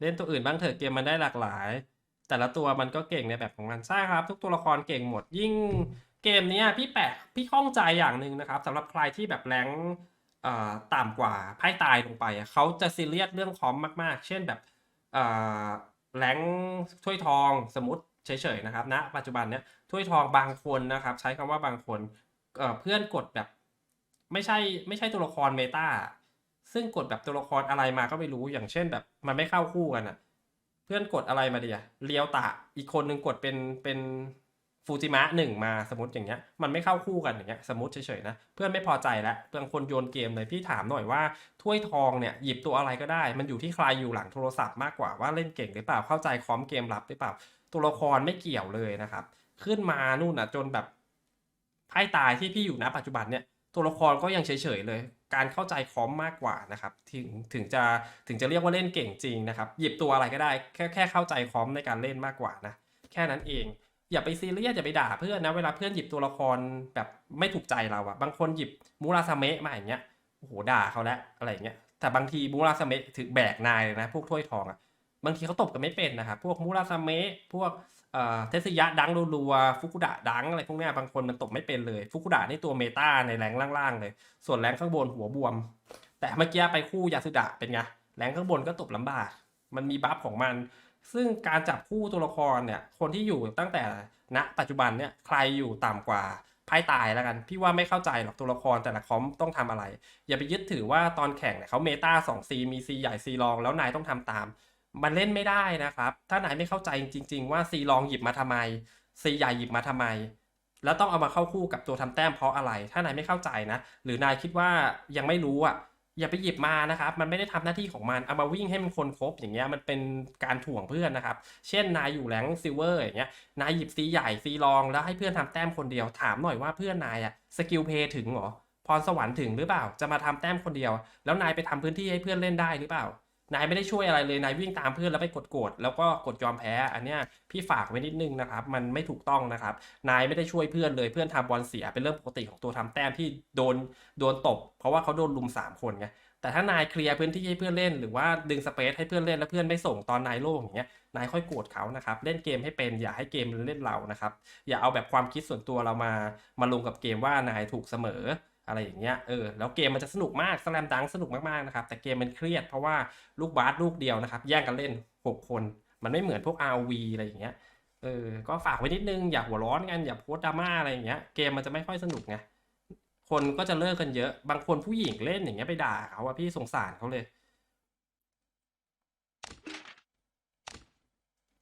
เล่นตัวอื่นบ้างเถอะเกมมันได้หลากหลาย แต่ละตัวมันก็เก่งในแบบของมันใช่ครับ ทุกตัวละครเก่งหมดยิ่งเกมนี้พี่แปะพี่ข้องใจอย่างหนึ่งนะครับสำหรับใครที่แบบแรงต่ำกว่าไพ่ตายลงไปเขาจะซีเรียสเรื่องคอมมากๆ เช่นแบบแรงถ้วยทองสมมติเฉยๆนะครับณปัจจุบันเนี้ยถ้วยทองบางคนนะครับ ใช้คำว่าบางคนเเพื่อนกดแบบ ไม่ใช่ไม่ใช่ตัวละครเมตา ซึ่งกดแบบตัวละครอะไรมาก็ไม่รู้อย่างเช่นแบบ มันไม่เข้าคู่กันอะเพื่อนกดอะไรมาดีอะเลียวตะอีกคนนึงกดเป็นเป็นฟูจิมะหนึ่งมาสมมติอย่างเงี้ยมันไม่เข้าคู่กันอย่างเงี้ยสมมติเฉยๆนะเพื่อนไม่พอใจแล้วบางคนโยนเกมเลยพี่ถามหน่อยว่าถ้วยทองเนี่ยหยิบตัวอะไรก็ได้ มันอยู่ที่ใครอยู่หลังโทรศัพท์มากกว่าว่าเล่นเก่งหรือเปล่าเข้าใจคอมเกมรับหรือเปล่า ตัวละครไม่เกี่ยวเลยนะครับ ขึ้นมานู่นอะจนแบบไพ่ตายที่พี่อยู่นะปัจจุบันเนี่ยตัวละครก็ยังเฉยๆเลย การเข้าใจคอมมากกว่านะครับถึงถึงจะถึงจะเรียกว่าเล่นเก่งจริงนะครับ หยิบตัวอะไรก็ได้แค่แค่เข้าใจคอมในการเล่นมากกว่านะแค่นั้นเอง อย่าไปซีเรียสอย่าไปด่าเพื่อนนะเวลาเพื่อนหยิบตัวละครแบบไม่ถูกใจเราอะบางคนหยิบมูราซาเมะมาอย่างเงี้ยโอ้โหด่าเขาแล้วอะไรอย่างเงี้ยแต่บางทีมูราซาเมะถึงแบกนายเลยนะ พวกถ้วยทองอะบางทีเขาตบกันไม่เป็นนะครับพวกมูราซาเมะพวก เทสยะดังรัวๆฟุกุดะดังอะไรพวกเนี้ยบางคนมันตบไม่เป็นเลย ฟุกุดะนี่ตัวเมตาในแรงล่างๆเลย ส่วนแรงข้างบนหัวบวม แต่เมื่อกี้ไปคู่ยาสุดะเป็นไงแรงข้างบนก็ตบลำบาก มันมีบัฟของมัน ซึ่งการจับคู่ตัวละครเนี่ย คนที่อยู่ตั้งแต่ณปัจจุบันเนี่ยใครอยู่ต่ำกว่าไพ่ตายแล้วกัน พี่ว่าไม่เข้าใจหรอกตัวละครแต่ละคอมต้องทำอะไร อย่าไปยึดถือว่าตอนแข่งเนี่ยเขาเมตาสองซีมีซีใหญ่ซีรองแล้วนายต้องทำตาม มันเล่นไม่ได้นะครับ ถ้านายไม่เข้าใจจริง ๆ ว่าซีรองหยิบมาทำไมซีใหญ่หยิบมาทำไม แล้วต้องเอามาเข้าคู่กับตัวทำแต้มเพราะอะไร ถ้านายไม่เข้าใจนะ หรือนายคิดว่ายังไม่รู้อะอย่าไปหยิบมานะครับ มันไม่ได้ทำหน้าที่ของมัน เอามาวิ่งให้มันคนครบอย่างเงี้ย มันเป็นการถ่วงเพื่อนนะครับ เช่นนายอยู่แรงซิลเวอร์อย่างเงี้ย นายหยิบซีใหญ่ซีรองแล้วให้เพื่อนทำแต้มคนเดียว ถามหน่อยว่าเพื่อนนายอะสกิลเพย์ถึงหรอ พรสวรรค์ถึงหรือเปล่า จะมาทำแต้มคนเดียว แล้วนายไปทำพื้นที่ให้เพื่อนเล่นได้หรือเปล่า นายไม่ได้ช่วยอะไรเลยนายวิ่งตามเพื่อนแล้วไปกดโกรธแล้วก็กดยอมแพ้ อันเนี้ยพี่ฝากไว้นิดนึงนะครับ มันไม่ถูกต้องนะครับ นายไม่ได้ช่วยเพื่อนเลยเพื่อนทำบอลเสียเป็นเรื่องปกติของตัวทำแต้มที่โดนโดนตบ เพราะว่าเขาโดนลุมสามคนไงแต่ถ้านายเคลียร์พื้นที่ให้เพื่อนเล่นหรือว่าดึงสเปซให้เพื่อนเล่นแล้วเพื่อนไม่ส่งตอนนายโล่งอย่างเงี้ยนายค่อยโกรธเขานะครับเล่นเกมให้เป็นอย่าให้เกมเล่นเรานะครับอย่าเอาแบบความคิดส่วนตัวเรามามาลงกับเกมว่านายถูกเสมอ อะไรอย่างเงี้ยเออแล้วเกมมันจะสนุกมากสแลมดังสนุกมากๆนะครับแต่เกมมันเครียดเพราะว่าลูกบาสลูกเดียวนะครับแย่งกันเล่น 6 คน มันไม่เหมือนพวก RV อะไรอย่างเงี้ยเออก็ฝากไว้นิดนึงอย่าหัวร้อนกันอย่าโพสต์ดราม่าอะไรอย่างเงี้ยเกมมันจะไม่ค่อยสนุกไงคนก็จะเลิกกันเยอะ บางคนผู้หญิงเล่นอย่างเงี้ยไปด่าเขาว่าพี่สงสารเขาเลย